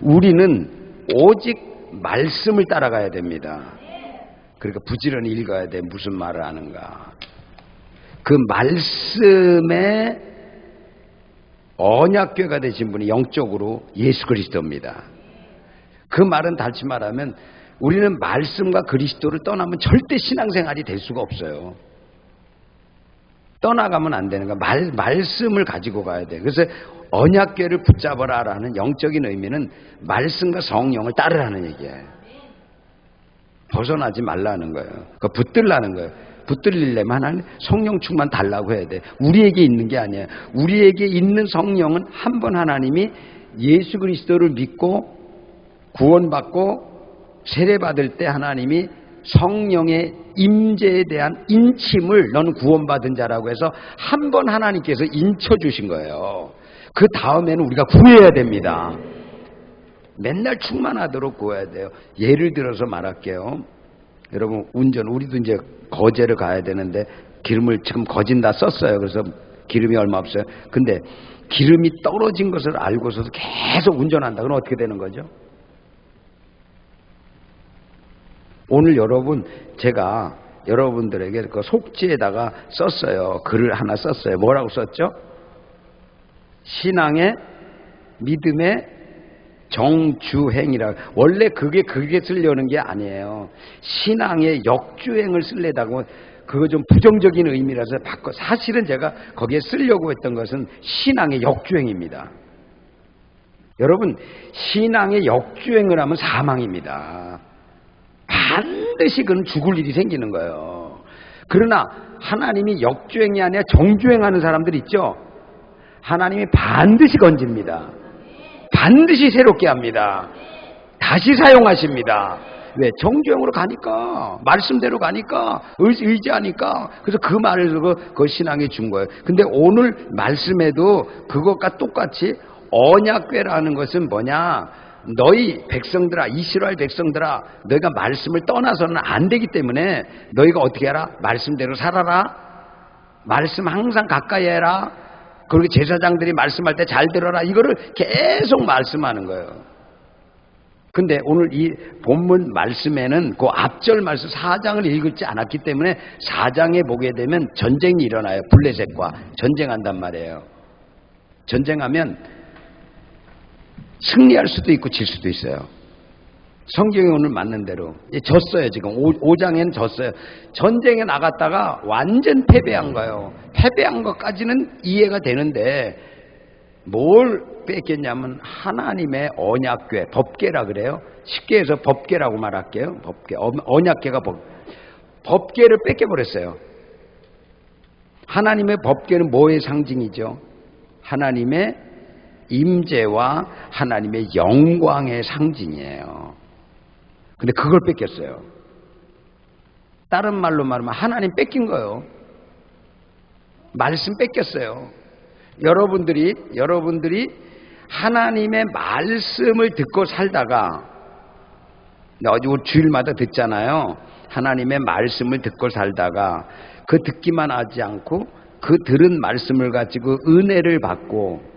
우리는 오직 말씀을 따라가야 됩니다. 그러니까 부지런히 읽어야 돼. 무슨 말을 하는가. 그 말씀에 언약궤가 되신 분이 영적으로 예수 그리스도입니다. 그 말은 다시 말하면 우리는 말씀과 그리스도를 떠나면 절대 신앙생활이 될 수가 없어요. 떠나가면 안 되는 거야. 말, 말씀을 가지고 가야 돼. 그래서 언약궤를 붙잡아라라는 영적인 의미는 말씀과 성령을 따르라는 얘기예요. 벗어나지 말라는 거예요. 그 붙들라는 거예요. 붙들리려면 하나님 성령 충만 달라고 해야 돼. 우리에게 있는 게 아니에요. 우리에게 있는 성령은 한 번 하나님이 예수 그리스도를 믿고 구원받고 세례받을 때 하나님이 성령의 임재에 대한 인침을 너는 구원받은 자라고 해서 한 번 하나님께서 인쳐 주신 거예요. 그 다음에는 우리가 구해야 됩니다. 맨날 충만하도록 구해야 돼요. 예를 들어서 말할게요. 여러분 운전 우리도 이제 거제를 가야 되는데 기름을 지금 거진 다 썼어요. 그래서 기름이 얼마 없어요. 근데 기름이 떨어진 것을 알고서도 계속 운전한다. 그럼 어떻게 되는 거죠? 오늘 여러분 제가 여러분들에게 그 속지에다가 썼어요. 글을 하나 썼어요. 뭐라고 썼죠? 신앙의 믿음의 정주행이라 원래 그게 그게 쓰려는 게 아니에요. 신앙의 역주행을 쓸래다고 그거 좀 부정적인 의미라서 바꿔 사실은 제가 거기에 쓰려고 했던 것은 신앙의 역주행입니다. 여러분 신앙의 역주행을 하면 사망입니다. 반드시 그는 죽을 일이 생기는 거예요. 그러나 하나님이 역주행이 아니라 정주행하는 사람들 있죠. 하나님이 반드시 건집니다. 반드시 새롭게 합니다. 다시 사용하십니다. 왜? 정주행으로 가니까, 말씀대로 가니까, 의지, 하니까 그래서 그 말을 듣고 그 신앙이 준 거예요. 근데 오늘 말씀에도 그것과 똑같이 언약궤라는 것은 뭐냐? 너희 백성들아, 이스라엘 백성들아, 너희가 말씀을 떠나서는 안 되기 때문에 너희가 어떻게 해라? 말씀대로 살아라. 말씀 항상 가까이 해라. 그리고 제사장들이 말씀할 때 잘 들어라. 이거를 계속 말씀하는 거예요. 근데 오늘 이 본문 말씀에는 그 앞절 말씀 4장을 읽지 않았기 때문에 4장에 보게 되면 전쟁이 일어나요. 블레셋과 전쟁한단 말이에요. 전쟁하면 승리할 수도 있고 질 수도 있어요. 성경이 오늘 맞는 대로 졌어요 지금 5, 장에는 졌어요. 전쟁에 나갔다가 완전 패배한 거예요. 패배한 것까지는 이해가 되는데 뭘 뺏겼냐면 하나님의 언약궤, 법궤라 그래요. 쉽게 해서 법궤라고 말할게요. 법궤, 언약궤가 법, 법궤를 뺏겨버렸어요. 하나님의 법궤는 뭐의 상징이죠? 하나님의 임재와 하나님의 영광의 상징이에요. 근데 그걸 뺏겼어요. 다른 말로 말하면 하나님 뺏긴 거예요. 말씀 뺏겼어요. 여러분들이 여러분들이 하나님의 말씀을 듣고 살다가 어제 주일마다 듣잖아요. 하나님의 말씀을 듣고 살다가 그 듣기만 하지 않고 그 들은 말씀을 가지고 은혜를 받고 아,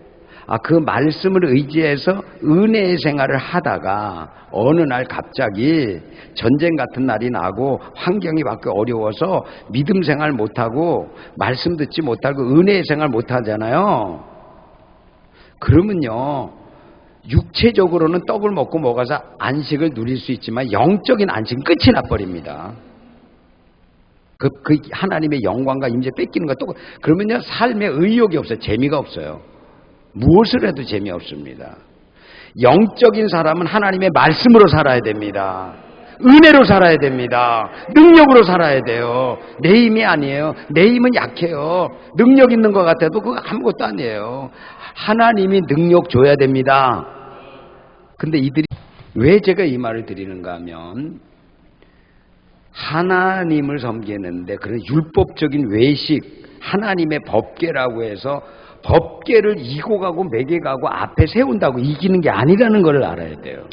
그 말씀을 의지해서 은혜의 생활을 하다가 어느 날 갑자기 전쟁 같은 날이 나고 환경이 바뀌어 어려워서 믿음 생활 못하고 말씀 듣지 못하고 은혜의 생활 못하잖아요. 그러면요. 육체적으로는 떡을 먹고 먹어서 안식을 누릴 수 있지만 영적인 안식은 끝이 나버립니다. 그, 그 하나님의 영광과 임재 뺏기는 거 또, 그러면요, 삶에 의욕이 없어요. 재미가 없어요. 무엇을 해도 재미없습니다. 영적인 사람은 하나님의 말씀으로 살아야 됩니다. 은혜로 살아야 됩니다. 능력으로 살아야 돼요. 내 힘이 아니에요. 내 힘은 약해요. 능력 있는 것 같아도 그거 아무것도 아니에요. 하나님이 능력 줘야 됩니다. 근데 이들이 왜 제가 이 말을 드리는가 하면 하나님을 섬기는데 그런 율법적인 외식, 하나님의 법계라고 해서 법계를 이고 가고 매개 가고 앞에 세운다고 이기는 게 아니라는 걸 알아야 돼요.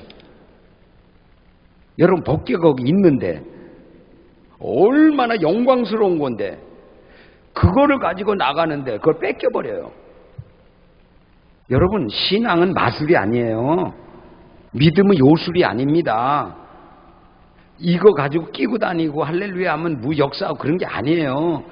여러분 법계가 거기 있는데 얼마나 영광스러운 건데 그거를 가지고 나가는데 그걸 뺏겨버려요. 여러분 신앙은 마술이 아니에요. 믿음은 요술이 아닙니다. 이거 가지고 끼고 다니고 할렐루야 하면 무역사하고 그런 게 아니에요.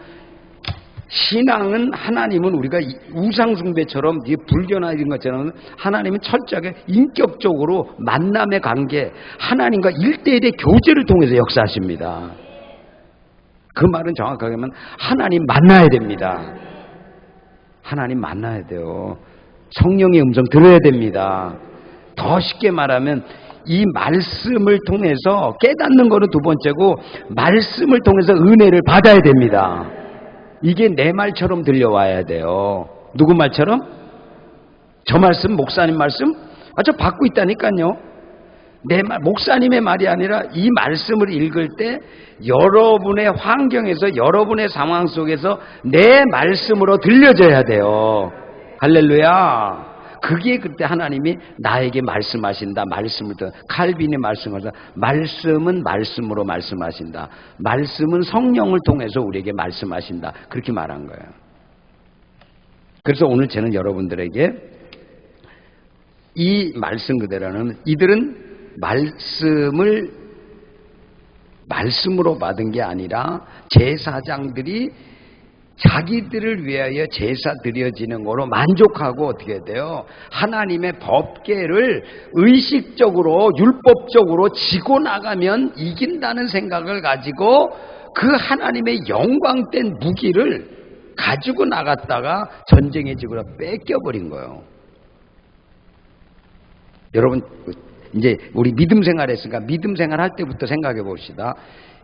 신앙은 하나님은 우리가 우상숭배처럼 불교나 이런 것처럼 하나님은 철저하게 인격적으로 만남의 관계, 하나님과 일대일의 교제를 통해서 역사하십니다. 그 말은 정확하게 하면 하나님 만나야 됩니다. 하나님 만나야 돼요. 성령의 음성 들어야 됩니다. 더 쉽게 말하면 이 말씀을 통해서 깨닫는 거는 두 번째고 말씀을 통해서 은혜를 받아야 됩니다. 이게 내 말처럼 들려와야 돼요. 누구 말처럼? 저 말씀, 목사님 말씀? 아, 저 받고 있다니까요. 내 말, 목사님의 말이 아니라 이 말씀을 읽을 때 여러분의 환경에서 여러분의 상황 속에서 내 말씀으로 들려져야 돼요. 할렐루야. 그게 그때 하나님이 나에게 말씀하신다. 말씀을 더 칼빈이 말씀하다. 말씀은 말씀으로 말씀하신다. 말씀은 성령을 통해서 우리에게 말씀하신다. 그렇게 말한 거예요. 그래서 오늘 저는 여러분들에게 이 말씀 그대로는 이들은 말씀을 말씀으로 받은 게 아니라 제사장들이 자기들을 위하여 제사 드려지는 거로 만족하고 어떻게 돼요? 하나님의 법계를 의식적으로 율법적으로 지고 나가면 이긴다는 생각을 가지고 그 하나님의 영광된 무기를 가지고 나갔다가 전쟁의 집으로 뺏겨버린 거예요. 여러분 이제 우리 믿음 생활했으니까 믿음 생활 할 때부터 생각해 봅시다.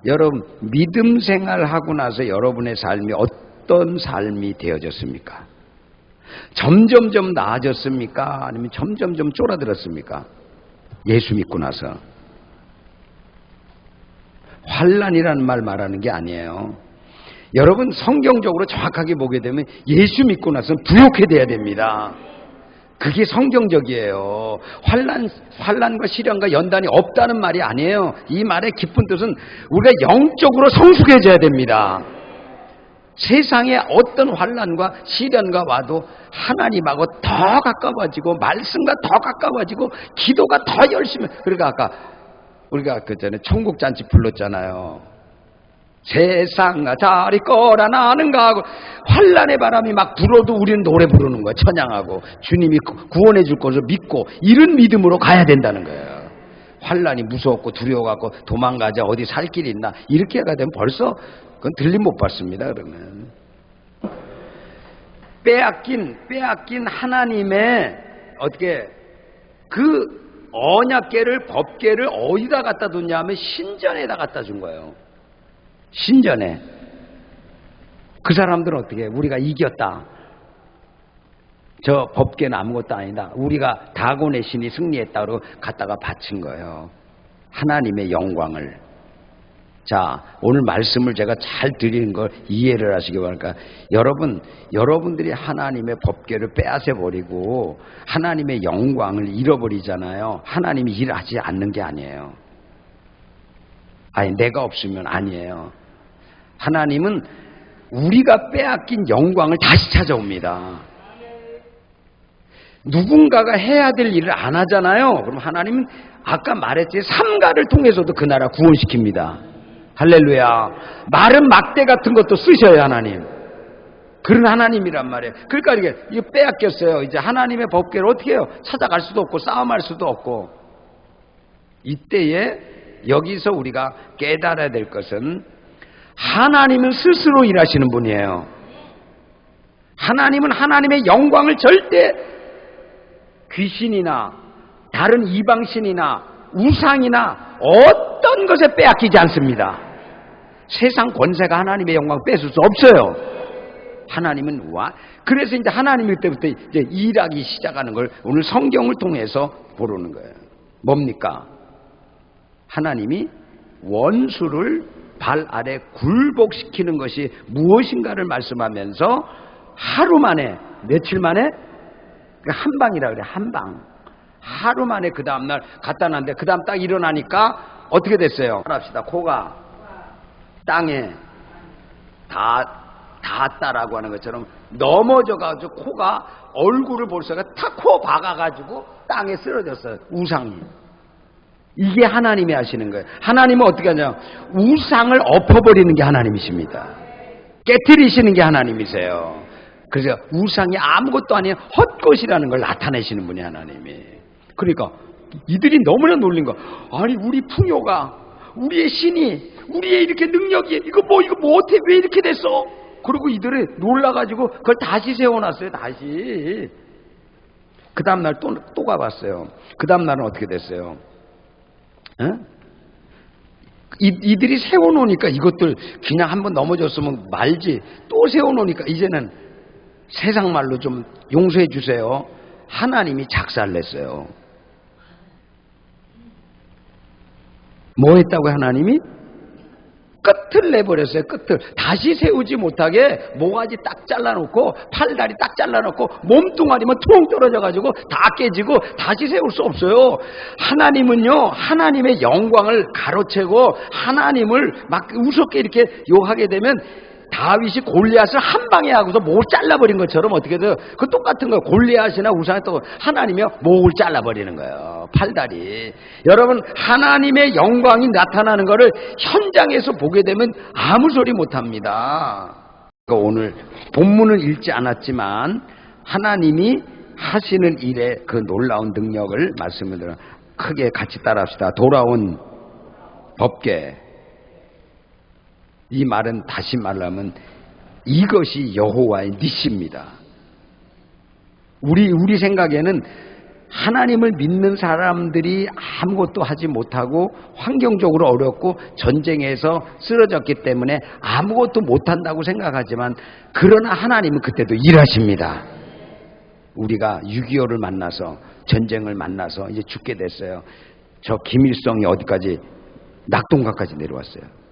여러분 믿음 생활하고 나서 여러분의 삶이 어떤 삶이 되어졌습니까? 점점점 나아졌습니까? 아니면 점점점 쫄아들었습니까? 예수 믿고 나서 환란이라는 말 말하는 게 아니에요. 여러분 성경적으로 정확하게 보게 되면 예수 믿고 나서 부욕해 돼야 됩니다. 그게 성경적이에요. 환란 환란과 시련과 연단이 없다는 말이 아니에요. 이 말의 깊은 뜻은 우리가 영적으로 성숙해져야 됩니다. 세상에 어떤 환란과 시련과 와도 하나님하고 더 가까워지고 말씀과 더 가까워지고 기도가 더 열심히 그러니까 아까 우리가 그 전에 천국 잔치 불렀잖아요. 세상아 자리 꺼라 나는가 하고. 환란의 바람이 막 불어도 우리는 노래 부르는 거야 천양하고. 주님이 구원해 줄 것을 믿고 이런 믿음으로 가야 된다는 거예요. 환란이 무서웠고 두려워갖고 도망가자 어디 살 길이 있나. 이렇게 가 되면 벌써 그건 들림 못 받습니다 그러면 빼앗긴 빼앗긴 하나님의 어떻게 그 언약계를 법계를 어디다 갖다 뒀냐 하면 신전에다 갖다 준 거예요 신전에 그 사람들은 어떻게 해? 우리가 이겼다. 저 법계는 아무것도 아니다. 우리가 다곤의 신이 승리했다 고 갖다가 바친 거예요. 하나님의 영광을. 자, 오늘 말씀을 제가 잘 드리는 걸 이해를 하시기 바랄까. 여러분, 여러분들이 하나님의 법계를 빼앗아 버리고 하나님의 영광을 잃어버리잖아요. 하나님이 일하지 않는 게 아니에요. 아니, 내가 없으면 아니에요. 하나님은 우리가 빼앗긴 영광을 다시 찾아옵니다. 누군가가 해야 될 일을 안 하잖아요. 그럼 하나님은 아까 말했지 삼가를 통해서도 그 나라 구원시킵니다. 할렐루야. 마른 막대 같은 것도 쓰셔요, 하나님. 그런 하나님이란 말이에요. 그러니까 이게 이거 빼앗겼어요. 이제 하나님의 법계를 어떻게 해요? 찾아갈 수도 없고 싸움할 수도 없고. 이때에 여기서 우리가 깨달아야 될 것은 하나님은 스스로 일하시는 분이에요. 하나님은 하나님의 영광을 절대 귀신이나 다른 이방신이나 우상이나 어떤 것에 빼앗기지 않습니다. 세상 권세가 하나님의 영광 을 뺏을 수 없어요. 하나님은 와. 그래서 이제 하나님이 때부터 이제 일하기 시작하는 걸 오늘 성경을 통해서 보는 거예요. 뭡니까? 하나님이 원수를 발 아래 굴복시키는 것이 무엇인가를 말씀하면서 하루 만에 며칠 만에 그한 방이라 그래 한 방. 하루 만에 그 다음 날 갖다 놨는데 그 다음 딱 일어나니까 어떻게 됐어요? 합시다. 코가 땅에 다 닿았다라고 하는 것처럼 넘어져가지고 코가 얼굴을 볼 수가 탁코 박아가지고 땅에 쓰러졌어요. 우상이. 이게 하나님이 하시는 거예요. 하나님은 어떻게 하냐? 우상을 엎어버리는 게 하나님이십니다. 깨뜨리시는 게 하나님이세요. 그래서 우상이 아무것도 아닌 헛것이라는 걸 나타내시는 분이 하나님이. 그러니까 이들이 너무나 놀린 거. 아니 우리 풍요가 우리의 신이 우리의 이렇게 능력이 이거 뭐 이거 뭐 어떻게 왜 이렇게 됐어? 그리고 이들이 놀라가지고 그걸 다시 세워놨어요. 다시. 그 다음 날 또, 또 가봤어요. 그 다음 날은 어떻게 됐어요? 어? 이, 이들이 세워놓으니까 이것들 그냥 한번 넘어졌으면 말지 또 세워놓으니까 이제는 세상 말로 좀 용서해 주세요. 하나님이 작살냈어요. 뭐 했다고 하나님이? 끝을 내버렸어요. 끝을 다시 세우지 못하게 모가지 딱 잘라놓고 팔다리 딱 잘라놓고 몸뚱아리만 퉁 떨어져가지고 다 깨지고 다시 세울 수 없어요. 하나님은요 하나님의 영광을 가로채고 하나님을 막 우습게 이렇게 욕하게 되면 다윗이 골리앗을 한 방에 하고서 목을 잘라버린 것처럼 어떻게 돼요? 그 똑같은 거 골리앗이나 우상이 또 하나님이 목을 잘라버리는 거예요. 팔다리. 여러분 하나님의 영광이 나타나는 것을 현장에서 보게 되면 아무 소리 못합니다. 그러니까 오늘 본문은 읽지 않았지만 하나님이 하시는 일의 그 놀라운 능력을 말씀을 들어 크게 같이 따라합시다. 돌아온 법계 이 말은 다시 말하면 이것이 여호와의 니시입니다. 우리 우리 생각에는 하나님을 믿는 사람들이 아무것도 하지 못하고 환경적으로 어렵고 전쟁에서 쓰러졌기 때문에 아무것도 못한다고 생각하지만 그러나 하나님은 그때도 일하십니다. 우리가 6.25를 만나서 전쟁을 만나서 이제 죽게 됐어요. 저 김일성이 어디까지 낙동강까지 내려왔어요.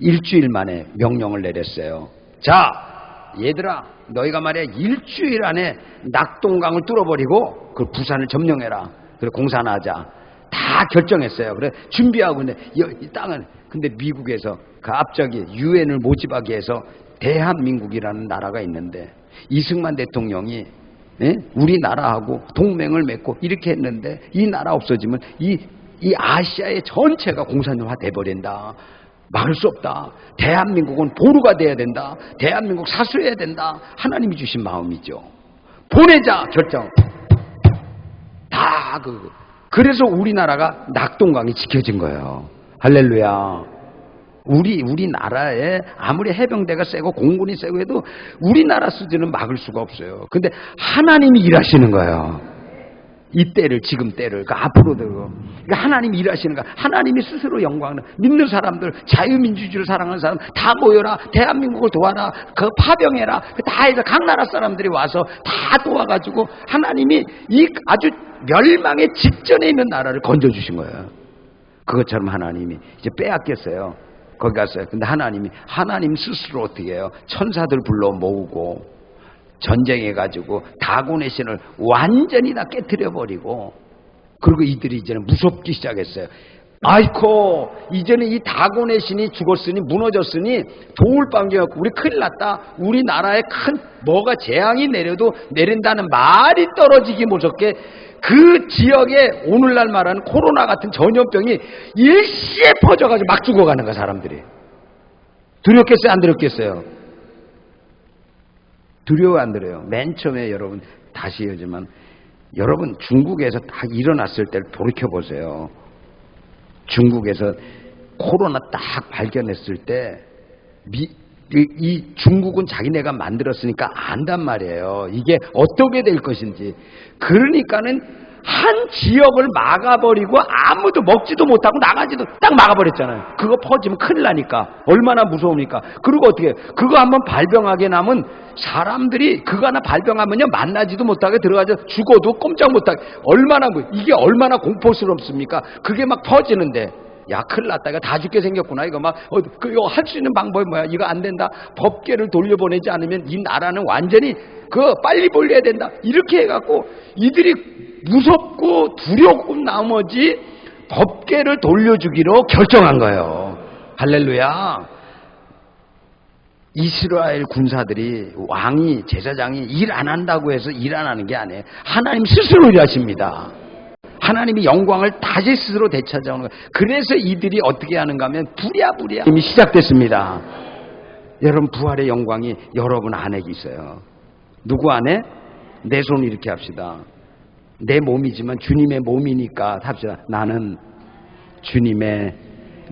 일주일 만에 명령을 내렸어요. 자, 얘들아, 너희가 말이야 일주일 안에 낙동강을 뚫어버리고 그 부산을 점령해라. 그래 공사나 하자. 다 결정했어요. 그래 준비하고 있는데 이 땅은 근데 미국에서 그 앞쪽에 유엔을 모집하기 위해서 대한민국이라는 나라가 있는데 이승만 대통령이 예? 우리나라하고 동맹을 맺고 이렇게 했는데 이 나라 없어지면 이, 이 아시아의 전체가 공산화 돼버린다. 막을 수 없다. 대한민국은 보루가 돼야 된다. 대한민국 사수해야 된다. 하나님이 주신 마음이죠. 보내자 결정. 다 그. 그래서 우리나라가 낙동강이 지켜진 거예요. 할렐루야. 우리 우리나라에 아무리 해병대가 세고 공군이 세고 해도 우리나라 수준은 막을 수가 없어요. 근데 하나님이 일하시는 거예요. 이 때를 지금 때를 그 앞으로도 그러니까 하나님이 일하시는 거. 하나님이 스스로 영광을 믿는 사람들 자유민주주의를 사랑하는 사람 다 모여라. 대한민국을 도와라. 그 파병해라. 다 해서 각 나라 사람들이 와서 다 도와가지고 하나님이 이 아주 멸망의 직전에 있는 나라를 건져주신 거예요. 그것처럼 하나님이 이제 빼앗겼어요. 거기 갔어요 근데 하나님이 하나님 스스로 어떻게 해요? 천사들 불러 모으고 전쟁해가지고 다곤의 신을 완전히 다 깨뜨려 버리고 그리고 이들이 이제는 무섭기 시작했어요. 아이코 이제는 이 다곤의 신이 죽었으니 무너졌으니 도울 방정이었고 우리 큰일 났다. 우리나라에 큰 뭐가 재앙이 내려도 내린다는 말이 떨어지기 무섭게 그 지역에 오늘날 말하는 코로나 같은 전염병이 일시에 퍼져가지고 막 죽어가는 거야 사람들이. 두렵겠어요 안 두렵겠어요? 두려워 안 들어요. 맨 처음에 여러분 다시 하지만 여러분 중국에서 다 일어났을 때를 돌이켜 보세요. 중국에서 코로나 딱 발견했을 때 미, 이, 이 중국은 자기네가 만들었으니까 안단 말이에요. 이게 어떻게 될 것인지. 그러니까는 한 지역을 막아버리고 아무도 먹지도 못하고 나가지도 딱 막아버렸잖아요. 그거 퍼지면 큰일 나니까. 얼마나 무서우니까. 그리고 어떻게, 그거 한번 발병하게 나면 사람들이 그거 하나 발병하면요. 만나지도 못하게 들어가서 죽어도 꼼짝 못하게. 얼마나, 뭐, 이게 얼마나 공포스럽습니까? 그게 막 퍼지는데. 야, 큰일 났다. 이거 다 죽게 생겼구나. 이거 막, 어, 그, 이거 할 수 있는 방법이 뭐야? 이거 안 된다. 법계를 돌려보내지 않으면 이 나라는 완전히 그 빨리 벌려야 된다. 이렇게 해갖고 이들이 무섭고 두렵고 나머지 법계를 돌려주기로 결정한 거예요. 할렐루야. 이스라엘 군사들이 왕이 제사장이 일 안 한다고 해서 일 안 하는 게 아니에요. 하나님 스스로 일하십니다. 하나님이 영광을 다시 스스로 되찾아오는 거예요. 그래서 이들이 어떻게 하는가 하면 부랴부랴 이미 시작됐습니다. 여러분 부활의 영광이 여러분 안에 있어요. 누구 안에? 내 손 이렇게 합시다. 내 몸이지만 주님의 몸이니까 합시다. 나는 주님의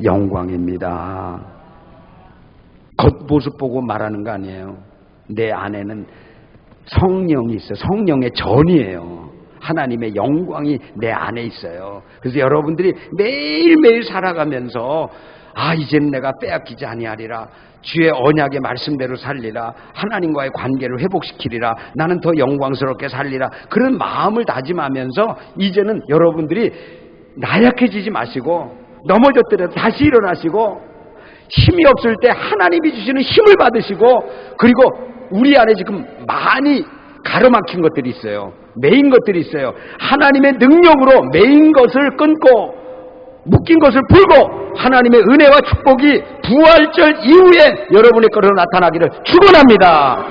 영광입니다. 겉모습 보고 말하는 거 아니에요. 내 안에는 성령이 있어요. 성령의 전이에요. 하나님의 영광이 내 안에 있어요. 그래서 여러분들이 매일매일 살아가면서 아 이제는 내가 빼앗기지 아니하리라 주의 언약의 말씀대로 살리라 하나님과의 관계를 회복시키리라 나는 더 영광스럽게 살리라 그런 마음을 다짐하면서 이제는 여러분들이 나약해지지 마시고 넘어졌더라도 다시 일어나시고 힘이 없을 때 하나님이 주시는 힘을 받으시고 그리고 우리 안에 지금 많이 가로막힌 것들이 있어요. 메인 것들이 있어요. 하나님의 능력으로 메인 것을 끊고 묶인 것을 풀고 하나님의 은혜와 축복이 부활절 이후에 여러분의 거로 나타나기를 축원합니다.